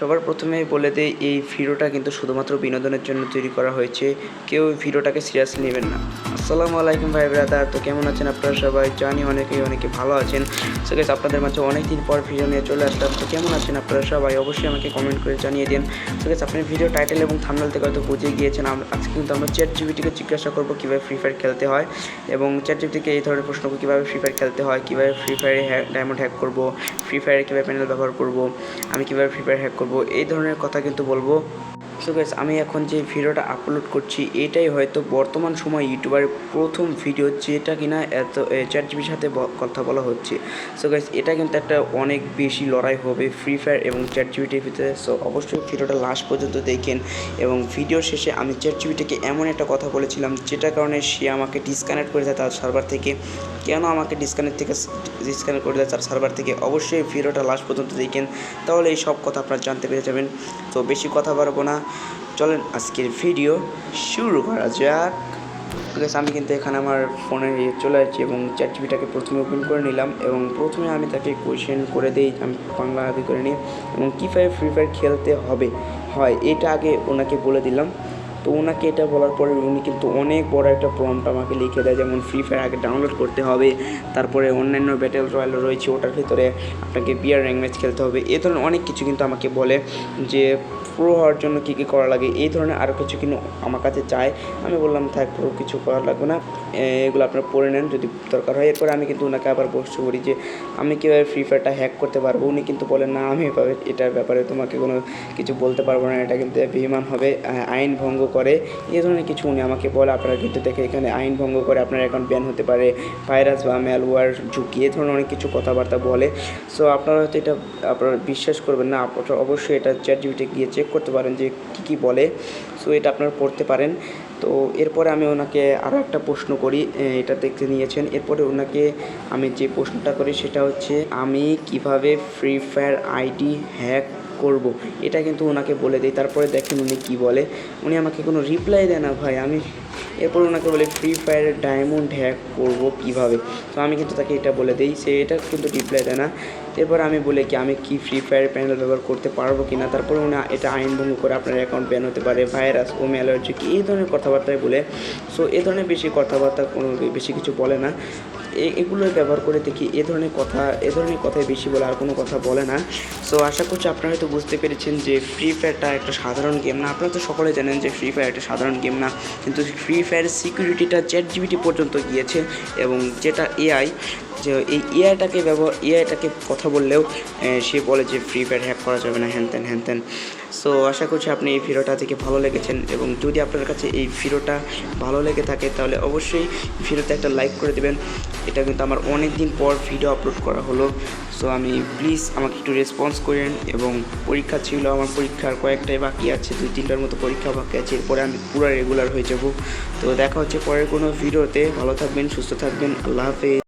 সবার প্রথমে বলে দেই, এই ভিডিওটা কিন্তু শুধুমাত্র বিনোদনের জন্য তৈরি করা হয়েছে। কেউ ভিডিওটাকে সিরিয়াসলি নেবেন না। আসসালামু আলাইকুম ভাই ব্রাদার তো কেমন আছেন আপনারা সবাই? জানি অনেকেই অনেকে ভালো আছেন। সো গেস আপনাদের মাঝে অনেক দিন পর ভিডিও নিয়ে চলে আসলাম। তো কেমন আছেন আপনারা সবাই? অবশ্যই আমাকে কমেন্ট করে জানিয়ে দিন। সো গেস আপনি ভিডিও টাইটেল এবং থামনেল থেকে হয়তো বুঝে গিয়েছেন আজকে কিন্তু আমরা চ্যাট জিবিটিকে জিজ্ঞাসা করব কীভাবে ফ্রি ফায়ার খেলতে হয় এবং চ্যাট জিবিটিকে এই ধরনের প্রশ্ন করব, কীভাবে ফ্রি ফায়ার খেলতে হয়, কীভাবে ফ্রি ফায়ারে ডায়মন্ড হ্যাক করব ফ্রি ফায়ারে কীভাবে প্যানেল ব্যবহার করব, আমি কীভাবে ফ্রি ফায়ার হ্যাক এই ধরনের কথা কিন্তু বলব। সো গাইস আমি এখন যে ভিডিওটা আপলোড করছি, এটাই হয়তো বর্তমান সময় ইউটিউবারের প্রথম ভিডিও যেটা কিনা এত চ্যাট জিবির সাথে কথা বলা হচ্ছে। সো গাইস এটা কিন্তু একটা অনেক বেশি লড়াই হবে ফ্রি ফায়ার এবং চ্যাট জিবিটির ভিতরে। সো অবশ্যই ভিডিওটা লাস্ট পর্যন্ত দেখেন এবং ভিডিও শেষে আমি চ্যাট জিবিটিকে এমন একটা কথা বলেছিলাম, যেটার কারণে সে আমাকে ডিসকানেক্ট করে দেয় তার সার্ভার থেকে। কেন আমাকে ডিসকানেক্ট থেকে ডিসকানেক্ট করে দেয় তার সার্ভার থেকে? অবশ্যই ভিডিওটা লাস্ট পর্যন্ত দেখেন। তাহলে এই সব কথা আপনারা জানতে পেরে যাবেন। তো বেশি কথা বাড়াবো না। চলেন আজকের ভিডিও শুরু করা যাক। ঠিক আমি কিন্তু এখানে আমার ফোনে চলে আসছি এবং চ্যাট টিভিটাকে প্রথমে ওপেন করে নিলাম এবং প্রথমে আমি তাকে কোয়েশ্চেন করে দিই, আমি বাংলা আগে করে নিই। এবং কী ফায়ার ফ্রি ফায়ার খেলতে হবে? হয়, এটা আগে ওনাকে বলে দিলাম। তো ওনাকে এটা বলার পরে উনি কিন্তু অনেক বড় একটা প্রম্পট আমাকে লিখে দেয়, যেমন ফ্রি ফায়ার আগে ডাউনলোড করতে হবে, তারপরে অন্যান্য ব্যাটেল রয়্যাল রয়েছে, ওটার ভিতরে আপনাকে বিয়ার র্যাঙ্ক ম্যাচ খেলতে হবে, এ ধরনের অনেক কিছু কিন্তু আমাকে বলে যে প্রো হওয়ার জন্য কী কী করা লাগে, এই ধরনের আরও কিছু কিন্তু আমার কাছে চায়। আমি বললাম, থাক প্রো কিছু করার লাগবে না এগুলো আপনারা পড়ে নেন যদি দরকার হয়। এরপরে আমি কিন্তু ওনাকে আবার প্রশ্ন করি যে, আমি কীভাবে ফ্রি ফায়ারটা হ্যাক করতে পারব? উনি কিন্তু বলেন, না, আমি এভাবে, এটার ব্যাপারে তোমাকে কোনো কিছু বলতে পারব না, এটা কিন্তু বেইমান হবে আইন ভঙ্গ করে। এই ধরনের কিছু উনি আমাকে বলে, আপনারা কিন্তু দেখে এখানে আইন ভঙ্গ করে আপনার অ্যাকাউন্ট ব্যান হতে পারে। ভাইরাস বা ম্যালওয়্যার ঝুঁকি এ ধরনের অনেক কিছু কথাবার্তা বলে। সো আপনারা হয়তো এটা, আপনারা বিশ্বাস করবেন না, আপনারা অবশ্যই এটা চ্যাট জিবিতে গিয়ে চেক করতে পারেন যে কী কী বলে। সো এটা আপনারা পড়তে পারেন। তো, এরপরে আমি ওনাকে আরও একটা প্রশ্ন করি এটা দেখতে নিয়েছেন। এরপরে ওনাকে আমি যে প্রশ্নটা করি, সেটা হচ্ছে, আমি কীভাবে ফ্রি ফায়ার আইডি হ্যাক করব। এটা কিন্তু ওনাকে বলে দিই, তারপরে দেখেন উনি কি বলে। উনি আমাকে কোনো রিপ্লাই দেয় না ভাই, আমি এরপর ওনাকে বলে ফ্রি ফায়ারের ডায়মন্ড হ্যাক করব কীভাবে? তো আমি কিন্তু তাকে এটা বলে দিই, সে এটা কিন্তু রিপ্লাই দেয় না। এরপর আমি বলে কি, আমি কি ফ্রি ফায়ার প্যানেল ব্যবহার করতে পারব কি না তারপর উনি এটা আইন ভঙ্গ করে আপনার অ্যাকাউন্ট ব্যান হতে পারে ভাইরাস ও অ্যালার্জি কি এই ধরনের কথাবার্তায় বলে। সো এ ধরনের বেশি কথাবার্তা কোনো বেশি কিছু বলে না। এ- এগুলো ব্যবহার করে দেখি, এ ধরনের কথা, এ ধরনের কথাই বেশি বলে, আর কোনো কথা বলে না। সো আশা করছি আপনারা হয়তো বুঝতে পেরেছেন যে ফ্রি ফায়ারটা একটা সাধারণ গেম না। আপনারা তো সকলে জানেন যে ফ্রি ফায়ার একটা সাধারণ গেম না। কিন্তু ফ্রি ফায়ারের সিকিউরিটিটা চ্যাট জিবিটি পর্যন্ত গিয়েছে এবং যেটা এআই যে এই এআইটাকে ব্যবহার এআইটাকে কথা বললেও সে বলে যে ফ্রি ফায়ার হ্যাক করা যাবে না, হ্যান ত্যান হ্যান ত্যান। সো আশা করছি আপনি এই ভিডিওটা থেকে ভালো লেগেছেন এবং যদি আপনার কাছে এই ভিডিওটা ভালো লেগে থাকে, তাহলে অবশ্যই ভিডিওতে একটা লাইক করে দেবেন। এটা কিন্তু আমার অনেক দিন পর ভিডিও আপলোড করা হলো। সো আমি প্লিজ আমাকে একটু রেসপন্স করেন এবং পরীক্ষা ছিল, আমার পরীক্ষার কয়েকটাই বাকি আছে, দুই তিনটার মতো পরীক্ষা বাকি আছে, এরপরে আমি পুরো রেগুলার হয়ে যাব। তো দেখা হচ্ছে পরের কোনো ভিডিওতে। ভালো থাকবেন, সুস্থ থাকবেন, আল্লাহ হাফেজ।